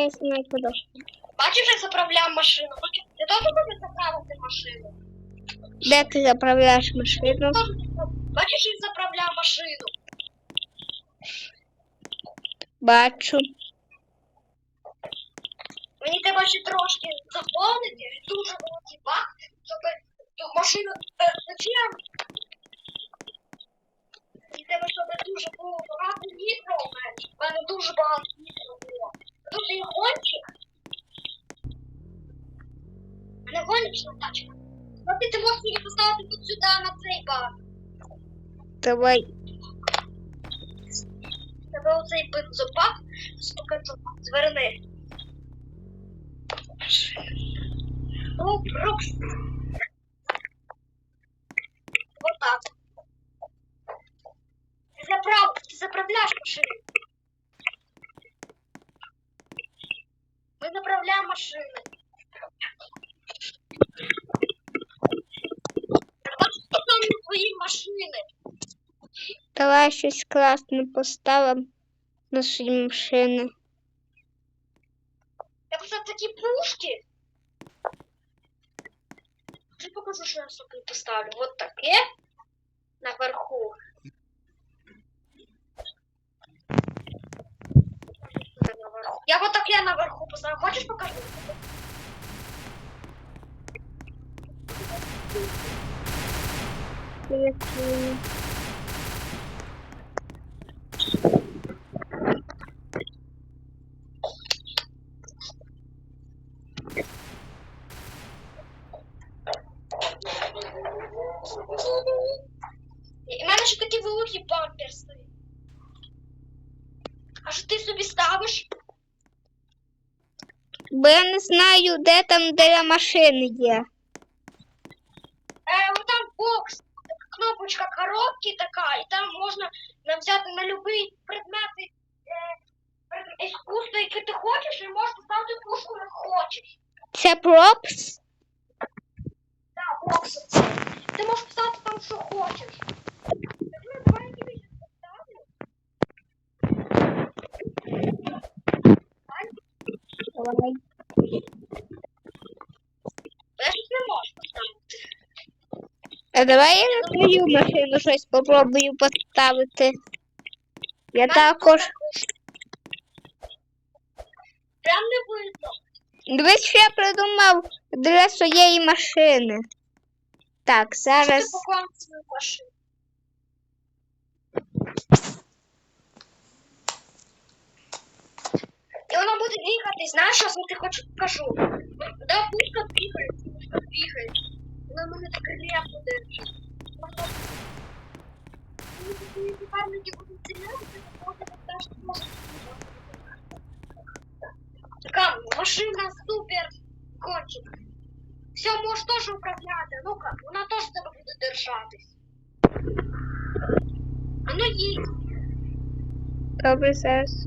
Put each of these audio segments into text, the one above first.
я знаю куди. Бачиш, я заправляв машину. Ти теж можеш заправити машину? Де ти заправляєш машину? Бачиш, я заправляв машину. Бачу. Мені треба ще трошки заповнити, дуже великий бак, щоб ту машину е, зачем? Мені треба, щоб дуже було багато у мене. У мене дуже багато нітро було. Тут є гонщик У мене гоночна тачка. Смотри, ти можеш її поставити тут сюди, на цей бак. Давай. Тебе оцей бензобак, стукати, зверни. Руб, руб. Вот так. Ты заправ, ты заправляешь машину. Мы заправляем машины. Давай щось класне поставимо на свої машини. Я просто такі пушки. Я покажу, що я собі поставлю. Вот таке наверху. Наверху. Я вот таке наверху поставлю. Хочеш покажу? І в А що ти собі ставиш? Бо я не знаю, де там для машини є. Е, вот там бокс, кнопочка коробки така, і там можна взяти на любий предмет е, іскусства, який ти хочеш, і можеш ставити пушку як хочеш. Це пропс? Да, бокс. Ти можеш поставити там, що хочеш. Візьми, давай я тобі щас поставлю. Давай. Я щось не можу поставити. А давай я на твою машину щось попробую поставити. Я також. Прям не видно. Дивись, що я придумав для своєї машини. Так, Ти зараз. поклав свою машину. І вона буде бігати, знаєш, що я ти хочу покажу. Да, пушка бігає, пушка бігає. Вона мене так репу держить. Такі напарники будуть стріляти, може теж може Така машина супер кончик. Все, можеш теж управляти. Ну-ка, вона теж тебе буде держатись. А ну їдь. Добре, зараз.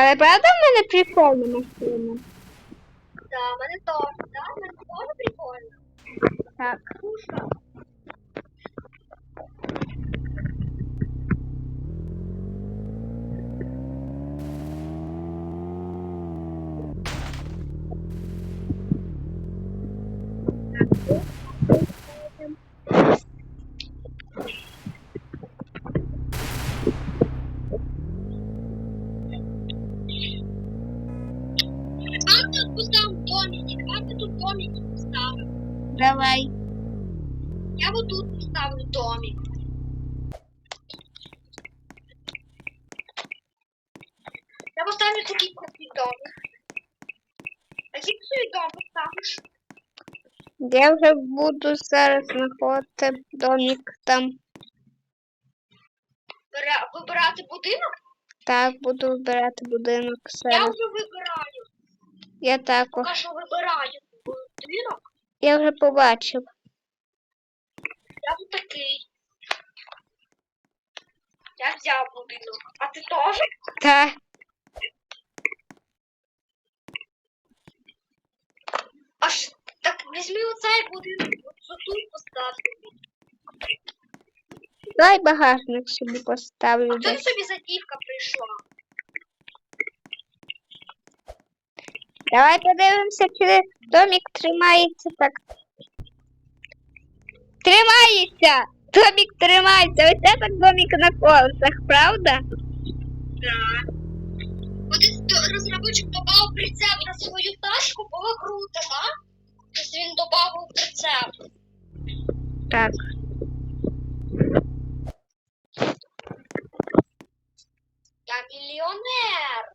Але правда в мене прикольна машина? Да, в мене теж. Да, в мене теж прикольно. Так. Пушка. Я поставлю такий домик. А який свій дом поставиш? Я вже буду зараз знаходити домик там. Бере- Вибирати будинок? Так, буду вибирати будинок Я зараз. вже вибираю. Я також. Поки що вибираю будинок. Я вже побачив. Я вот такий. Я взяв будинок. А ти теж? Та Аж так Візьми оцей будинок, от тут постав собі. Давай багажник собі поставлю. А тут собі затівка прийшла. Давай подивимося, чи домик тримається так. Тримається! Домик тримається. Ось це так домик на колесах, правда? Так. Один розробничок додав прицеп на свою тачку, було круто, да? Тобто він додав прицеп. Так. Я мільйонер.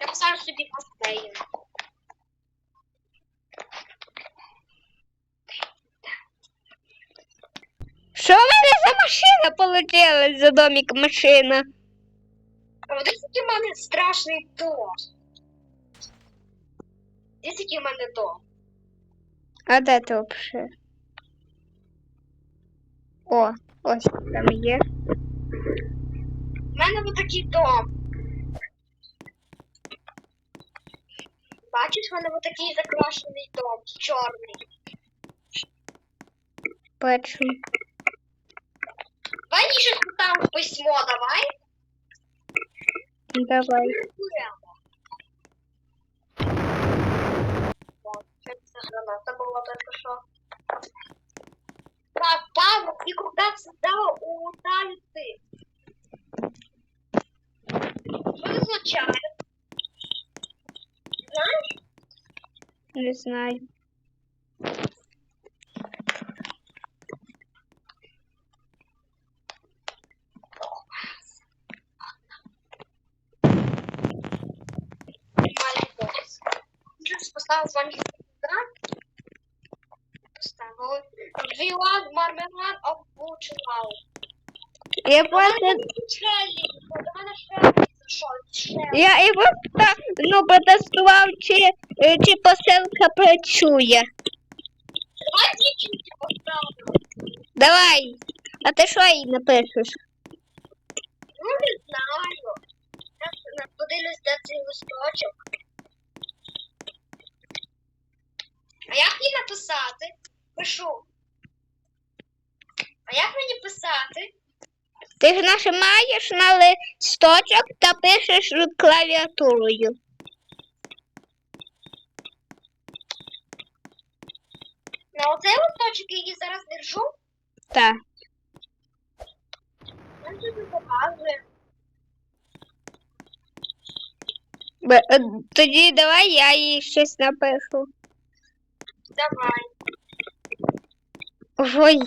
Я поставлю собі басейн. Що в мене за машина получилась за домик машина? А от який в мене страшний дом. Дивись, який в мене дом. А де ти взагалі? О, ось там є. У мене ось такий дом. Бачиш, в мене ось такий закрашений дом, чорний. Бачу. Давай ще там письмо, давай. Давай. О, це граната була тільки що. Так, Павло, и когда всегда улетают ты. Что это означает? Знаешь? Не знаю. Маленький бокс. Сейчас поставил вам да? Вилан, мармелад. Я просто, зайшов. Шелі. я і просто ну, протестував, чи, е, чи посилка працює. Давай дівчинки поставлю. Давай. А ти що їй напишеш? Ну, не знаю. Я подивлюсь, де цей листочок. А як їй написати? Пишу. А як мені писати? Ти ж нажимаєш на листочок та пишеш клавіатурою. На оцей листочок, який зараз держу, Так. він тобі показує. Б- е, Тоді давай я їй щось напишу. Давай. Ой,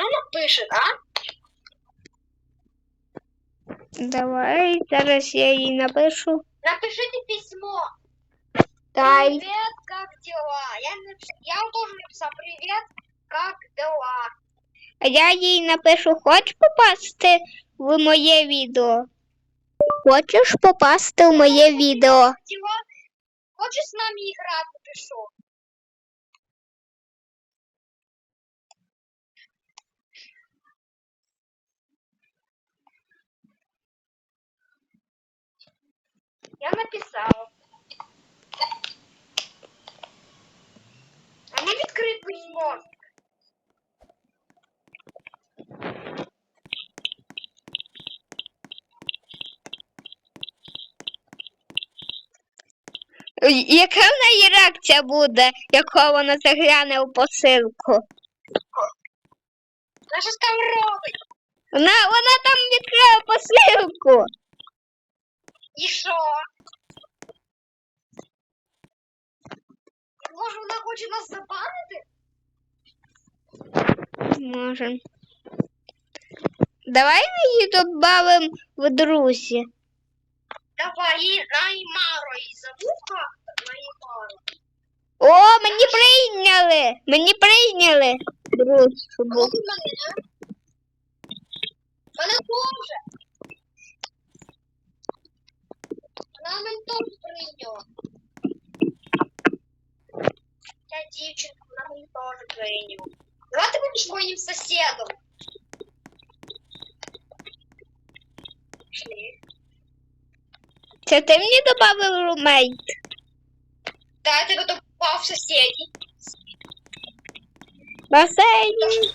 Що напише, а? давай, зараз я їй напишу. Напишите письмо. Дай. Привет, как дела? Я, напис- я тоже написал привет, как дела? А я їй напишу, хочеш попасти в моє відео? Хочеш попасти в моє відео? Дела? Хочешь с нами играть? Напишу. Я написала. А не відкрити письмо. Ой, Яка в неї реакція буде, якщо вона загляне у посилку? Вона щось там робить. Вона, вона там відкриє посилку. І що? Може, вона хоче нас забанити? Може. Давай ми її додамо в друзі. Давай, Наймаро її зовут как-то? Наймаро. О, мені прийняли! Мені прийняли. От мене. Мене тоже. Вона мене теж прийняла. Я дівчинка, вона мене теж прийняла. Давай ти будеш моїм сусідом. Це ти мені додав румейт? Да, я тебе добав сусідів. Басейн.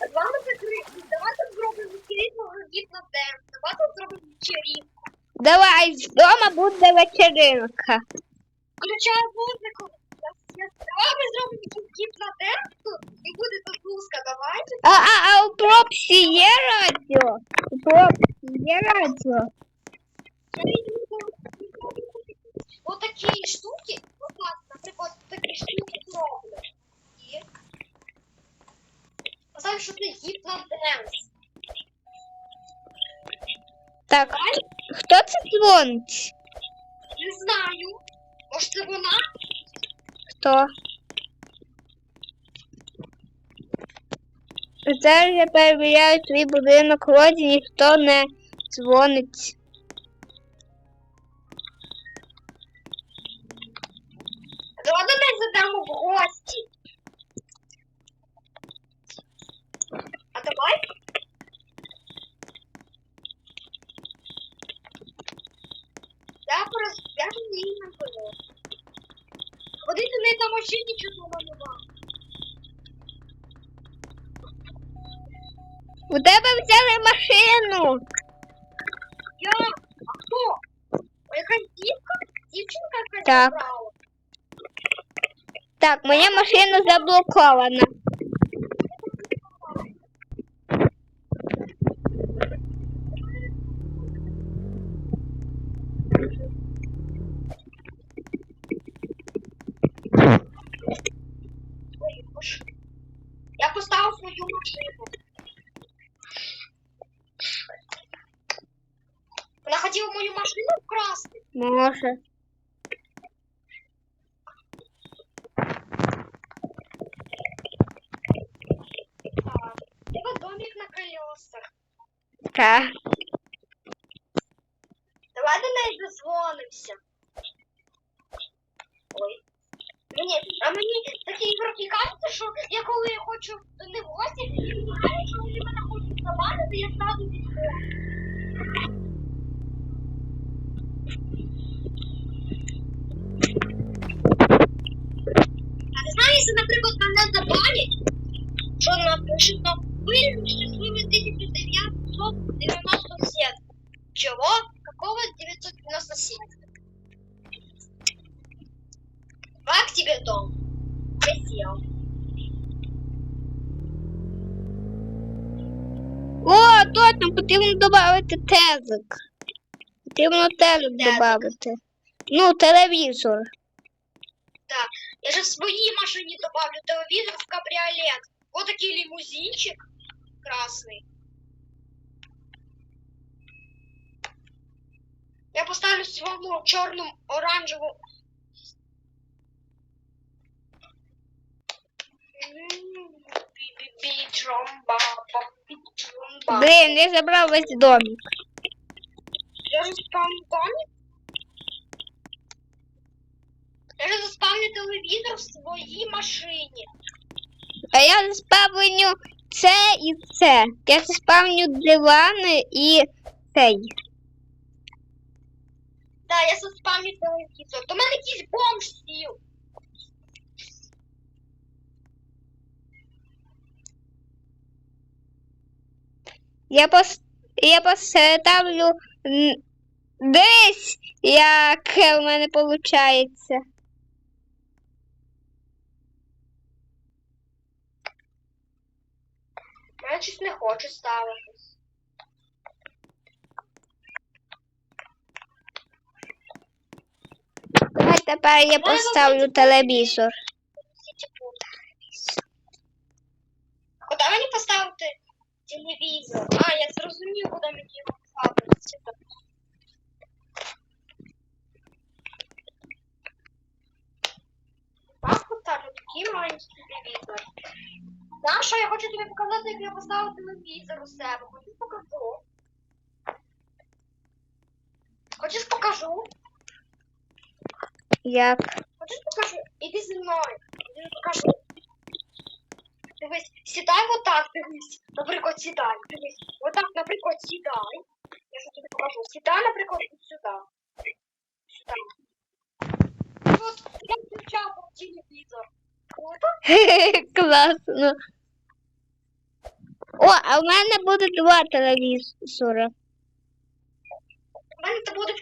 Давай закрити. Давайте зробимо вечеринку гід на дем. Давайте зробимо вечеринку. Давай, з дома буде вечеринка. Включаю музику. Давай ми зробимо гід на демку і буде закуска. Давайте. А, а, а у пропсі є радіо? У пропсі є радіо. Вот такие штуки, так, наприклад, такі штуки зроблять. Поставь, що ти гіпноденс. Так, хто це дзвонить? Не знаю. Може це вона? Хто? Зараз я перевіряю твій будинок, вроді ніхто не дзвонить. Давай до неї задамо в гості. Давай? Я просто я її не було. Ходи до неї на машині чого малював. У тебе взяли машину. Я? А хто? А якась дівка? Дівчинка якась Так. забрала. Так, моя машина заблокована. поставив свою машину. Вона хотіла мою машину вкрасти. Може. Так. Тебе домик на колесах. Так. Давай до неї дозвонимося. Ой. Мені, а мені такі ігроки кажуть, що я коли Хочу них в гості, і знаю, що вони мене хочуть завадити, я зразу відходжу. А знаєш, якщо, наприклад, мене забанять, що напишуть, то виключно свою 1997. Чего? Какого 997? Как тебе дом? Присел. О, точно, потрібно додати тезик. Потрібно тезик Тезик. додати. Ну, телевізор. Я же в своей машине добавлю телевизор в кабриолет. Вот такой лимузинчик красный. Я поставлю своему черному оранжевому. Папи, тромба. Блін, я забрав весь домик. Я же спавню домик. Я же заспавню телевизор в своей машине. А я заспавню це і це. Я заспавню дивани і цей. Да, я заспавню телевізор. До мене якийсь бомж сів. Я пос... я поставлю десь, яке в мене виходить. Щось не хочу ставити. Давай тепер я поставлю телевізор. Куди мені поставити телевізор? А, я зрозумів, куди мені його. Сюди. Так поставлю такий маленький телевізор. Що я хочу тобі показати, як я поставив телевізор у себе. Хочеш покажу? Хочеш покажу? Як? Хочеш покажу? Іди зі мною. Я покажу. Дивись, сідай отак, дивись. Наприклад, сідай. Дивись. Отак, наприклад, сідай. Я ж тобі покажу. Сідай, наприклад, і сюди. Сюди. От, я включав телевізор. Круто? Класно. О, а в мене буде два телевізора. У мене це будуть